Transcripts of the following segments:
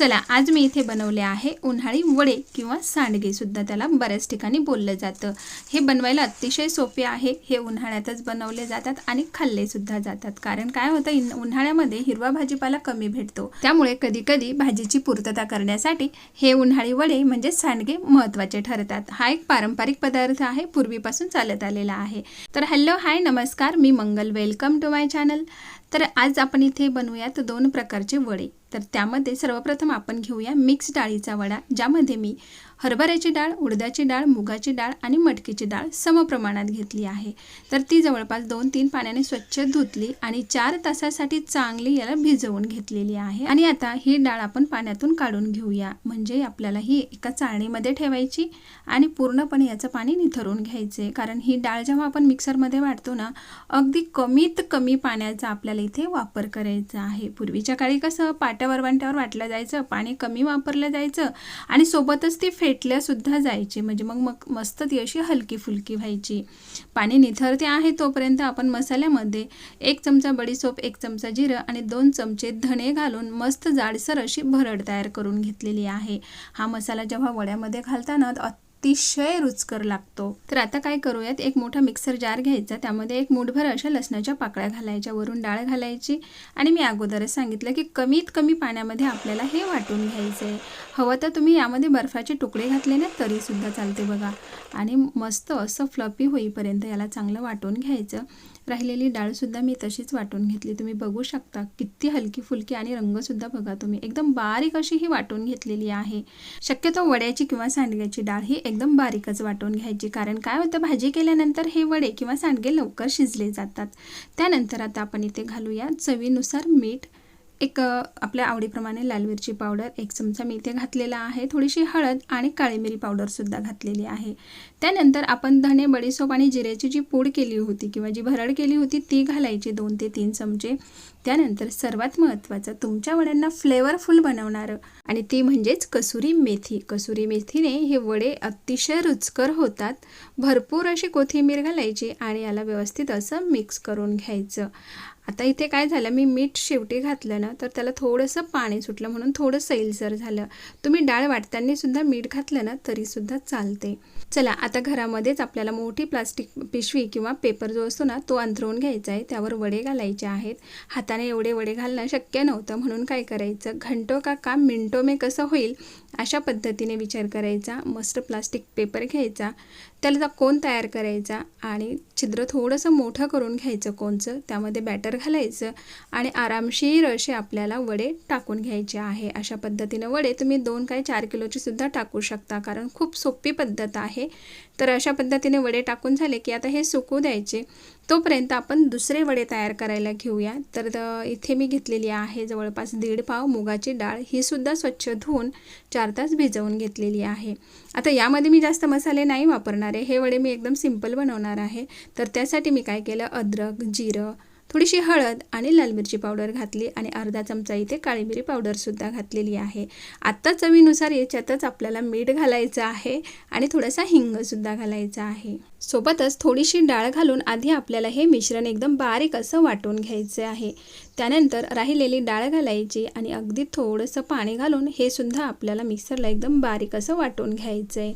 चला आज मी इथे बनवले आहे उन्हाळी वडे किंवा सांडगे सुद्धा. त्याला बऱ्याच ठिकाणी बोललं जातं. हे बनवायला अतिशय सोपे आहे. हे उन्हाळ्यातच बनवले जातात आणि खाल्ले सुद्धा जातात. कारण काय होतं उन्हाळ्यामध्ये हिरवा भाजीपाला कमी भेटतो. त्यामुळे कधी कधी भाजीची पूर्तता करण्यासाठी हे उन्हाळी वडे म्हणजे सांडगे महत्त्वाचे ठरतात. हा एक पारंपरिक पदार्थ आहे. पूर्वीपासून चालत आलेला आहे. तर हॅलो हाय नमस्कार. मी Mangal. Welcome to my channel. तर आज आपण इथे बनवूयात दोन प्रकारचे वडे. तर त्यामध्ये सर्वप्रथम आपण घेऊया मिक्स डाळीचा वडा ज्यामध्ये मी हरभऱ्याची डाळ उडदाची डाळ मुगाची डाळ आणि मटकीची डाळ समप्रमाणात घेतली आहे. तर ती जवळपास दोन तीन पाण्याने स्वच्छ धुतली आणि चार तासासाठी चांगली याला भिजवून घेतलेली आहे. आणि आता ही डाळ आपण पाण्यातून काढून घेऊया. म्हणजे आपल्याला ही एका चाळणीमध्ये ठेवायची आणि पूर्णपणे याचं पाणी निथरून घ्यायचे. कारण ही डाळ जेव्हा आपण मिक्सरमध्ये वाटतो ना अगदी कमीत कमी पाण्याचा आपल्याला इथे वापर करायचा आहे. पूर्वीच्या काळी कसं पाट्यावर वाट्यावर वाटलं जायचं पाणी कमी वापरलं जायचं आणि सोबतच ती फे सुद्धा जायची. म्हणजे मग मग मस्त ती अशी हलकी फुलकी व्हायची. पाणी निथरते आहे तोपर्यंत आपण मसाल्यामध्ये एक चमचा बडीसोप एक चमचा जिरं आणि दोन चमचे धणे घालून मस्त जाडसर अशी भरड तयार करून घेतलेली आहे. हा मसाला जेव्हा वड्यामध्ये घालताना अतिशय रुचकर लागतो. तर आता काय करूयात? एक मोठा मिक्सर जार घ्यायचा. त्यामध्ये एक मुठभर अशा लसणाच्या पाकळ्या घालायच्या वरून डाळ घालायची आणि मी अगोदरच सांगितलं की कमीत कमी पाण्यामध्ये आपल्याला हे वाटून घ्यायचं आहे हवं तर तुम्ही यामध्ये बर्फाचे तुकडे घातले ना तरीसुद्धा चालते बघा. आणि मस्त असं फ्लपी होईपर्यंत याला चांगलं वाटून घ्यायचं. राहिलेली डाळसुद्धा मी तशीच वाटून घेतली. तुम्ही बघू शकता किती हलकी फुलकी आणि रंगसुद्धा बघा तुम्ही. एकदम बारीक अशी ही वाटून घेतलेली आहे. शक्यतो वड्याची किंवा सांडग्याची डाळ ही एकदम बारीकच वाटून घ्यायची. कारण काय होतं भाजी केल्यानंतर हे वडे किंवा सांडगे लवकर शिजले जातात. त्यानंतर आता आपण इथे घालूया चवीनुसार मीठ एक आपल्या आवडीप्रमाणे लाल मिरची पावडर एक चमचा मी इथे घातलेला आहे थोडीशी हळद आणि काळी मिरी पावडरसुद्धा घातलेली आहे. त्यानंतर आपण धणे बडीसोप आणि जिऱ्याची जी पूड केली होती किंवा जी भरड केली होती ती घालायची दोन ते तीन चमचे. त्यानंतर सर्वात महत्त्वाचं तुमच्या वड्यांना फ्लेवरफुल बनवणारं आणि ती म्हणजेच कसुरी मेथी. कसुरी मेथीने हे वडे अतिशय रुचकर होतात. भरपूर अशी कोथिंबीर घालायची आणि याला व्यवस्थित असं मिक्स करून घ्यायचं. आता इथे काय झालं मी मीठ शेवटी घातलं ना तर त्याला थोडंसं पाणी सुटलं म्हणून थोडं सैलसर झालं. तुम्ही डाळ वाटताना सुद्धा मीठ घातलं ना तरीसुद्धा चालते. चला आता घरामध्येच आपल्याला मोठी प्लास्टिक पिशवी किंवा पेपर जो असतो ना तो अंथरून घ्यायचा आहे. त्यावर वडे घालायचे आहेत. हाताने एवढे वडे घालणं शक्य नव्हतं म्हणून काय करायचं? घंटो का काम मिनटो मे कसं होईल? अशा पद्धतीने विचार करायचा. मस्त प्लास्टिक पेपर घ्यायचा. त्याला कोण तयार करायचा आणि छिद्र थोडंसं मोठं करून घ्यायचं कोनचं त्यामध्ये बॅटर घालायचं आणि आरामशीर असे आपल्याला वडे टाकून घ्यायचे आहे. अशा पद्धतीनं वडे तुम्ही दोन काय चार किलोची सुद्धा टाकू शकता कारण खूप सोपी पद्धत आहे. तर अशा पद्धतीने वडे टाकून झाले की आता हे सुकू द्यायचे. तोपर्यंत आपण दुसरे वडे तयार करायला घेऊया. तर इथे मी घेतलेली आहे जवळपास दीड पाव मुगाची डाळ. ही सुद्धा स्वच्छ धुवून चार तास भिजवून घेतलेली आहे. आता यामध्ये मी जास्त मसाले नाही वापरणार. आहे. हे वडे मी एकदम सिंपल बनवणार आहे. तर त्यासाठी मी काय केलं? अद्रक जिरं थोडीशी हळद आणि लाल मिरची पावडर घातली आणि अर्धा चमचा इथे काळी मिरी पावडरसुद्धा घातलेली आहे. आत्ता चवीनुसार याच्यातच आपल्याला मीठ घालायचं आहे आणि थोडासा हिंगसुद्धा घालायचा आहे. सोबतच थोडीशी डाळ घालून आधी आपल्याला हे मिश्रण एकदम बारीक असं वाटून घ्यायचं आहे. त्यानंतर राहिलेली डाळ घालायची आणि अगदी थोडंसं पाणी घालून हे सुद्धा आपल्याला मिक्सरला एकदम बारीक असं वाटून घ्यायचं आहे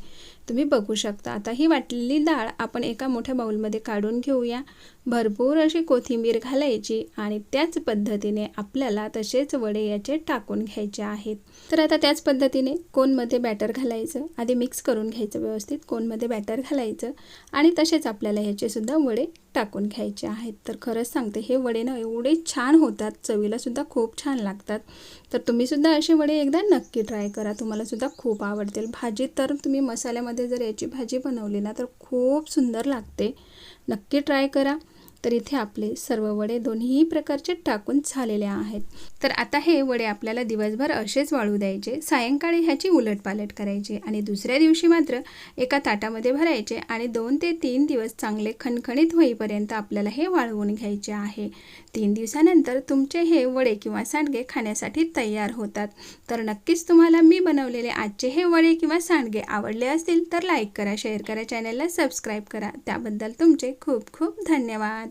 तुम्ही बघू शकता. आता ही वाटलेली डाळ आपण एका मोठ्या बाऊलमध्ये काढून घेऊया. भरपूर अशी कोथिंबीर घालायची आणि त्याच पद्धतीने आपल्याला तसेच वडे याचे टाकून घ्यायचे आहेत. तर आता त्याच पद्धतीने कोनमध्ये बॅटर घालायचं? आधी मिक्स करून घ्यायचं व्यवस्थित. कोनमध्ये बॅटर घालायचं? आणि तसेच आपल्याला ह्याचे सुद्धा वडे टाकून घ्यायचे आहेत. तर खरंच सांगते हे वडे ना एवढे छान होतात चवीला सुद्धा खूप छान लागतात. तर तुम्ही सुद्धा असे वडे एकदा नक्की ट्राय करा तुम्हाला सुद्धा खूप आवडतील. भाजी तर तुम्ही मसाल्यामध्ये जर याची भाजी बनवली ना तर खूप सुंदर लागते. नक्की ट्राय करा. तर इथे आपले सर्व वडे दोन्ही प्रकारचे टाकून झालेले आहेत. तर आता हे वडे आपल्याला दिवसभर असेच वाळू द्यायचे सायंकाळी ह्याची उलटपालट करायची आणि दुसऱ्या दिवशी मात्र एका ताटामध्ये भरायचे आणि दोन ते तीन दिवस चांगले खणखणीत होईपर्यंत आपल्याला हे वाळवून घ्यायचे आहे. तीन दिवसानंतर तुमचे हे वडे किंवा सांडगे खाण्यासाठी तयार होतात. तर नक्कीच तुम्हाला मी बनवलेले आजचे हे वडे किंवा सांडगे आवडले असतील तर लाईक करा शेअर करा चॅनलला सबस्क्राईब करा. त्याबद्दल तुमचे खूप खूप धन्यवाद.